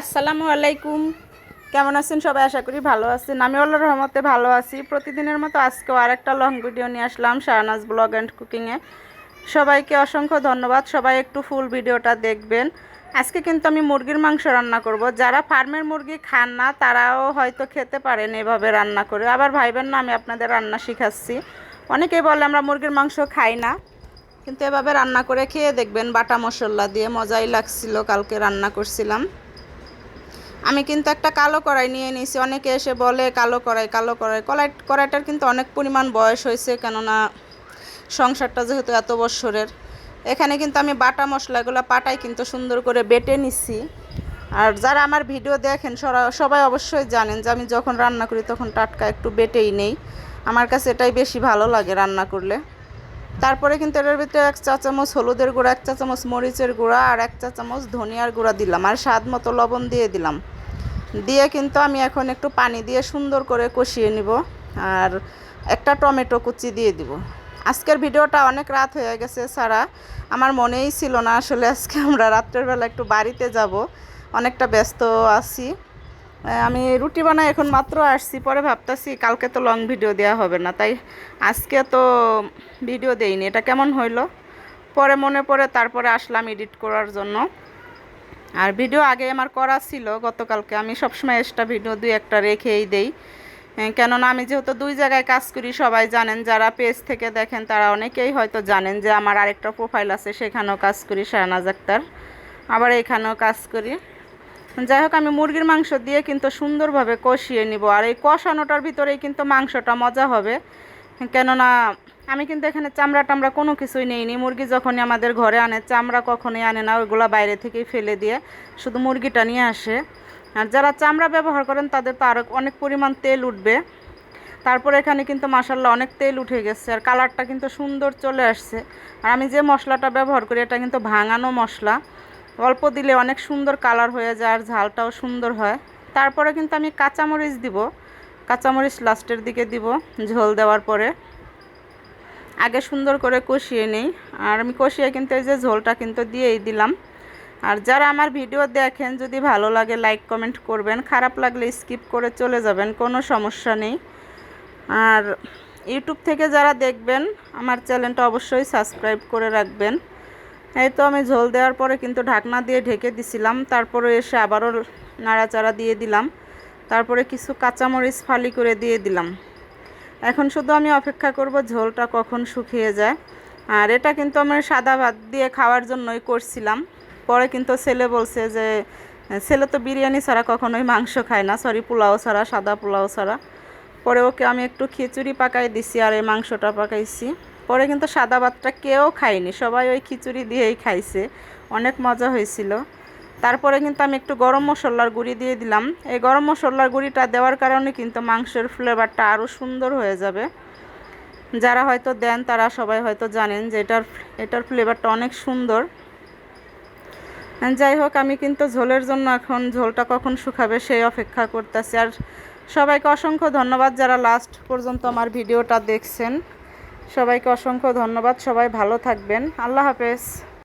আসসালামু আলাইকুম। কেমন আছেন সবাই? আশা করি ভালো আছেন। আমি আল্লাহর রহমতে ভালো আছি। প্রতিদিনের মতো আজকেও আর একটা লং ভিডিও নিয়ে আসলাম, শাহনাজ ব্লগ অ্যান্ড কুকিংয়ে সবাইকে অসংখ্য ধন্যবাদ। সবাই একটু ফুল ভিডিওটা দেখবেন। আজকে কিন্তু আমি মুরগির মাংস রান্না করব। যারা ফার্মের মুরগি খান না, তারাও হয়তো খেতে পারেন এভাবে রান্না করে। আবার ভাইবেন না, আমি আপনাদের রান্না শিখাচ্ছি। অনেকেই বলে আমরা মুরগির মাংস খাই না। কিন্তু এভাবে রান্না করে খেয়ে দেখবেন বাটা মশলা দিয়ে মজাই লাগছিল। কালকে রান্না করছিলাম। আমি কিন্তু একটা কালো কড়াই নিয়ে নিয়েছি অনেকে এসে বলে কালো কড়াই কালো কড়াই। কড়াই কড়াইটার কিন্তু অনেক পরিমাণ বয়স হয়েছে, কেননা সংসারটা যেহেতু এত বছরের এখানে কিন্তু আমি বাটা মশলাগুলো পাটাই কিন্তু সুন্দর করে বেটে নিচ্ছি আর যারা আমার ভিডিও দেখেন সবাই অবশ্যই জানেন যে আমি যখন রান্না করি তখন টাটকা একটু বেটেই নেই। আমার কাছে এটাই বেশি ভালো লাগে রান্না করলে। তারপরে কিন্তু এটার ভিতরে এক চা চামচ হলুদের গুঁড়া, এক চা চামচ মরিচের গুঁড়া আর এক চা চামচ ধনিয়ার গুঁড়া দিলাম। আর স্বাদ মতো লবণ দিয়ে দিলাম। দিয়ে কিন্তু আমি এখন একটু পানি দিয়ে সুন্দর করে কষিয়ে নিব আর একটা টমেটো কুচি দিয়ে দিব। আজকের ভিডিওটা অনেক রাত হয়ে গেছে সারা। আমার মনেই ছিল না আসলে আজকে আমরা রাত্রের বেলা একটু বাড়িতে যাব। অনেকটা ব্যস্ত আছি। আমি রুটি বানাই এখন মাত্র আসছি, পরে ভাবতাছি কালকে তো লং ভিডিও দেওয়া হবে না, তাই আজকে তো ভিডিও দেইনি। এটা কেমন হইল? পরে মনে পড়ে তারপরে আসলাম এডিট করার জন্য। আর ভিডিও আগে আমার করা ছিল গতকালকে। আমি সবসময় এক্সট্রা ভিডিও দুই একটা রেখেই দেই। কেননা আমি যেহেতু দুই জায়গায় কাজ করি, সবাই জানেন, যারা পেজ থেকে দেখেন তারা অনেকেই হয়তো জানেন যে আমার আরেকটা প্রোফাইল আছে, সেখানেও কাজ করি শাহনাজ আক্তার। আবার এখানেও কাজ করি। যাই হোক, আমি মুরগির মাংস দিয়ে কিন্তু সুন্দরভাবে কষিয়ে নিব। আর এই কষানোটার ভিতরেই কিন্তু মাংসটা মজা হবে। কেননা আমি কিন্তু এখানে চামড়া টামড়া কোনো কিছুই নেইনি। মুরগি যখনই আমাদের ঘরে আনে, চামড়া কখনোই আনে না, ওইগুলো বাইরে থেকেই ফেলে দিয়ে শুধু মুরগিটা নিয়ে আসে। আর যারা চামড়া ব্যবহার করেন, তাদের তো আরও অনেক পরিমাণ তেল উঠবে। তারপর এখানে কিন্তু মাসাল্লাহ অনেক তেল উঠে গেছে, আর কালারটা কিন্তু সুন্দর চলে আসছে। আর আমি যে মশলাটা ব্যবহার করি, এটা কিন্তু ভাঙানো মশলা। অল্প দিলে অনেক সুন্দর কালার হয়ে যায়, আর ঝালটাও সুন্দর হয়। তারপরে কিন্তু আমি কাঁচামরিচ দিব। কাঁচামরিচ লাস্টের দিকে দিব ঝোল দেওয়ার পরে। আগে সুন্দর করে কষিয়ে নেই। আর আমি কষিয়ে কিন্তু এই যে ঝোলটা কিন্তু দিয়েই দিলাম। আর যারা আমার ভিডিও দেখেন, যদি ভালো লাগে লাইক, কমেন্ট করবেন। খারাপ লাগলে স্কিপ করে চলে যাবেন, কোনো সমস্যা নেই। আর ইউটিউব থেকে যারা দেখবেন, আমার চ্যানেলটা অবশ্যই সাবস্ক্রাইব করে রাখবেন। এই তো আমি ঝোল দেওয়ার পরে কিন্তু ঢাকনা দিয়ে ঢেকে দিছিলাম। তারপরে এসে আবারও নাড়াচাড়া দিয়ে দিলাম। তারপরে কিছু কাঁচামরিচ ফালি করে দিয়ে দিলাম। এখন শুধু আমি অপেক্ষা করব ঝোলটা কখন শুকিয়ে যায়। আর এটা কিন্তু আমি সাদা ভাত দিয়ে খাওয়ার জন্যই করছিলাম। পরে কিন্তু ছেলে বলছে যে, ছেলে তো বিরিয়ানি ছাড়া কখনোই মাংস খায় না সরি পোলাও ছাড়া, সাদা পোলাও ছাড়া। পরে ওকে আমি একটু খিচুড়ি পাকাই দিছি আর এই মাংসটা পাকাইছি। পরে কিন্তু সাদা ভাতটা কেউ খায়নি, সবাই ওই খিচুড়ি দিয়েই খাইছে। অনেক মজা হয়েছিল। তারপরে কিন্তু আমি একটু গরম মশলার গুঁড়ি দিয়ে দিলাম। এই গরম মশলার গুঁড়িটা দেওয়ার কারণে কিন্তু মাংসের ফ্লেভারটা আরও সুন্দর হয়ে যাবে। যারা হয়তো দেন, তারা সবাই হয়তো জানেন যে এটার এটার ফ্লেভারটা অনেক সুন্দর। যাই হোক, আমি কিন্তু ঝোলের জন্য এখন ঝোলটা কখন শুকাবে সেই অপেক্ষা করতেছি। আর সবাইকে অসংখ্য ধন্যবাদ যারা লাস্ট পর্যন্ত আমার ভিডিওটা দেখছেন। সবাইকে অসংখ্য ধন্যবাদ, সবাই ভালো থাকবেন। আল্লাহ হাফেজ।